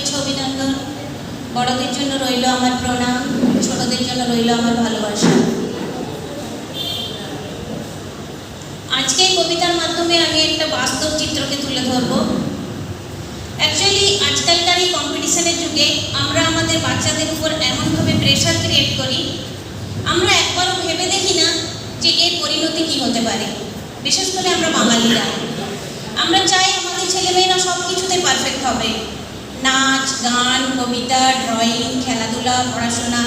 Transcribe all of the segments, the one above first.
শুভেচ্ছা অভিনন্দন। বড়দের জন্য রইল আমার প্রণাম, ছোটদের জন্য রইল আমার ভালোবাসা। আজকে কবিতার মাধ্যমে আমি একটা বাস্তব চিত্রকে তুলে ধরবো। অ্যাকচুয়ালি আজকালকার এই কম্পিটিশনের যুগে আমরা আমাদের বাচ্চাদের উপর এমনভাবে প্রেশার ক্রিয়েট করি, আমরা একবারও ভেবে দেখি না যে এর পরিণতি কি হতে পারে। বিশেষ করে আমরা বাঙালিরা। আমরা চাই আমাদের ছেলেমেয়েরা সব কিছুতে পারফেক্ট হবে। নাচ, গান, কবিতা ড্রয়িং খেলাধুলা, পড়াশোনা।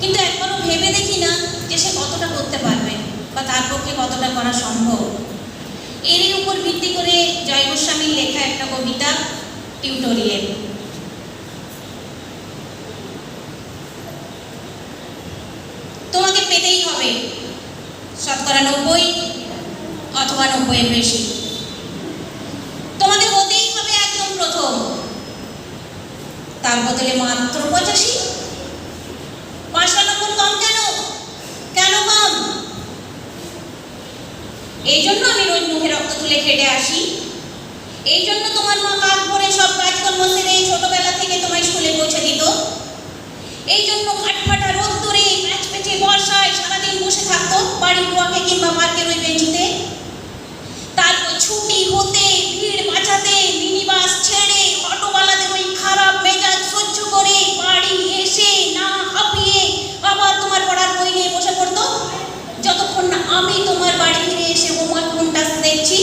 কিন্তু একবারও ভেবে দেখি না যে সে কতটা করতে পারবে বা তার পক্ষে কতটা করা সম্ভব। এরই উপর ভিত্তি করে জয় গোস্বামীর লেখা একটা কবিতা, টিউটোরিয়াল। তোমাকে পেতেই হবে শতকরা নব্বই অথবা নব্বইয়ের বেশি তোমাকে হতেই হবে একদম প্রথম তার বদলে মাত্র পঁচাশি। পাঁচটা নম্বর কম কেন? কেন কম? এই জন্য আমি রোজ মুখে রক্ত তুলে খেটে আসি। এই জন্য তোমার মা কাজ করে, সব কাজকর্ম সেরে ছোটবেলা থেকে তোমায় স্কুলে পৌঁছে দিত। এই জন্য কাঠফাটা রোদ ধরে প্যাচ পেঁচে বর্ষায় সারাদিন বসে থাকতো বাড়ির রোয়াকে কিংবা পার্কের ওই বেঞ্চিতে। তারপর ছুটি হতে ভিড় বাঁচাতে মিনি বাস ছেড়ে অটোওয়ালাদের ওই খারাপ মেজাজ সহ্য করে বাড়ি এসে না হাঁপিয়ে আবার তোমার পড়ার বই নিয়ে বসে পড়তো যতক্ষণ না আমি তোমার বাড়ি ফিরে এসে হোমওয়ার্ক কোনটা দেখছি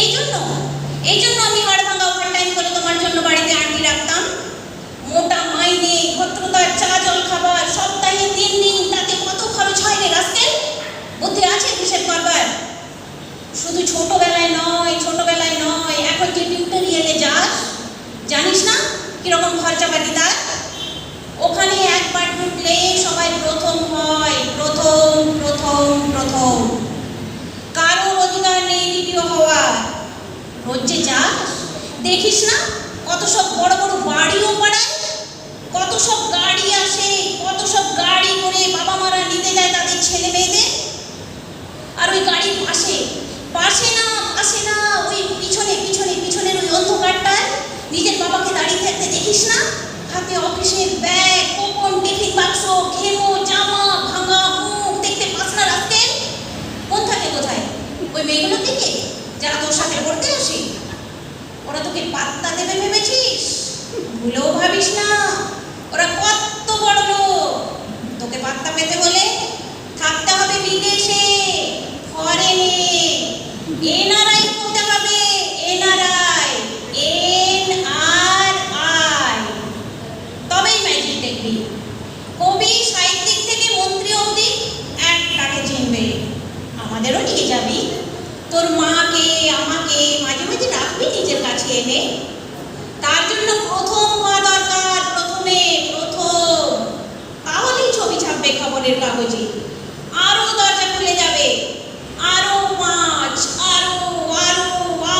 এই জন্য এই জন্য আমি হাড় ভাঙা ওভার টাইম করে তোমার জন্য বাড়িতে আটকে রাখতাম। মোটা মাইনে, ভদ্রতার চা, জল খাবার, সপ্তাহে তিন দিন তাতে কত খরচ হয় রে রাস্তায় বুদ্ধি আছে হিসেব করবার শুধু ছোটবেলায় নয় ছোটবেলায় নয় এখন যে টিউটোরিয়ালে যাস জানিস না কীরকম খরচাপাতি তার ওখানে একবার ঢুকলে সবাই প্রথম হয় প্রথম প্রথম প্রথম কারও রোজগার নেই দ্বিতীয় হওয়ার রোজ যে যাস দেখিস না? কত সব বড় বড় বাড়িও পাড়ায়, কত সব গাড়ি আসে, কত সব গাড়ি করে বাবা মারা নিতে যায় তাদের ছেলে মেয়েদের। আর ওই গাড়ির পাশে পাশে না পাশে না, ওই পিছনে পিছনে, পিছনের ওই অন্ধকারটায় নিজের বাবাকে দাঁড়িয়ে থাকতে দেখিস না? হাতে অফিসের ব্যাগ কোপন টিফিন বাক্স, ঘেমো, জামা, ভাঙা মুখ, দেখতে পাস না রাখতে কোন থাকে কোথায় ওই মেয়েগুলোর দিকে, যারা তোর সাথে পড়তে আসে? ওরা তোকে পাত্তা দেবে ভেবেছিস? ভুলেও ভাবিস না। ওরা কত বড় লোক। তোকে পাত্তা পেতে হলে থাকতে হবে বিদেশে। ফরেনে এনআরআই করতে হবে। এনআরআই। এন আর আই তবেই ম্যাজিক দেখবি। কবি, সাহিত্যিক থেকে মন্ত্রী অবধি একটাকে চিনবে। আমাদেরও নিয়ে যাবি। তোর মাকে, আমাকে, মাঝে মাঝে রাখবি নিজের কাছে এনে তার জন্য প্রথম হওয়া দরকার, প্রথমে, প্রথম। তাহলেই ছবি ছাপবে খবরের কাগজে। আরও দরজা খুলে যাবে। আরও পাঁচ, আরও আরও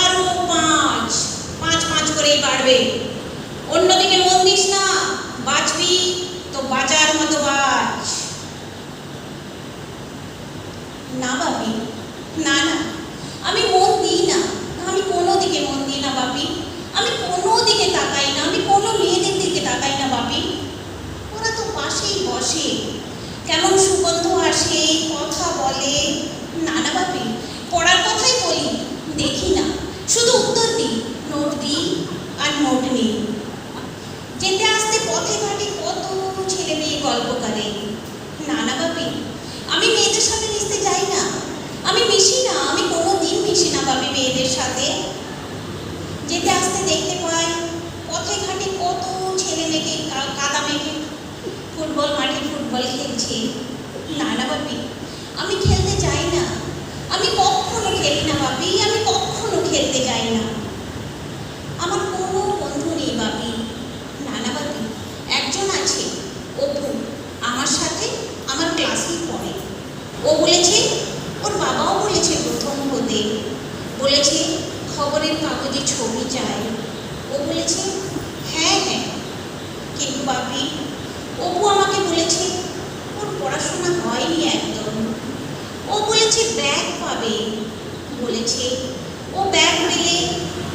আরও পাঁচ। পাঁচ পাঁচ করেই বাড়বে। অন্যদিকে মন দিস না, বাঁচবি তো বাঁচার মতো বাঁচ না বাপি, না না আমি মন দিই না আমি কোনো দিকে মন দিই না বাপি আমি কোনো দিকে তাকাই না আমি কোনো মেয়েদের দিকে তাকাই না বাপি ওরা তো পাশেই বসে। কেমন সুগন্ধ আসে, কথা বলে। না না বাপি পড়ার কথাই বলি, দেখি না। শুধু উত্তর দিই নোট দিই আর নোট নিই। যেতে আসতে পথে ঘাটে কত ছেলে মেয়ে গল্প করে। না না বাপি আমি মেয়েদের সাথে মিশতে যাই না। আমি মিশি না, আমি কোনো দিন মিশি না বাপি মেয়েদের সাথে। যেতে আসতে দেখতে পাই, পথে ঘাটে কত খেলছে। না না বাপি আমি খেলতে যাই না। আমি কখনো খেলি না বাপি আমি কখনো খেলতে যাই না। আমার কোনো বন্ধু নেই বাপি না না বাপি একজন আছে, অপু। আমার সাথে আমার ক্লাসেই পড়ে। ও বলেছে, ওর বাবাও বলেছে প্রথম হতে। বলেছে, খবরের কাগজে ছবি চাই। ও বলেছে হ্যাঁ হ্যাঁ। কিন্তু বাপি অপু আমাকে বলেছে পড়াশোনা হয়নি একদম। ও বলেছে, ব্যাগ পাবে। বলেছে, ও ব্যাগ পেলে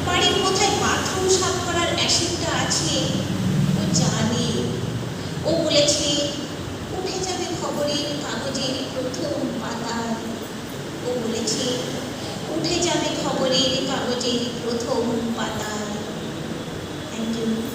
বাড়ির কোথায় বাথরুম সাফ করার অ্যাসিডটা আছে, ও জানে। ও বলেছে, উঠে যাবে খবরের কাগজের প্রথম পাতায়। ও বলেছে, উঠে যাবে খবরের কাগজের প্রথম পাতায়। Thank you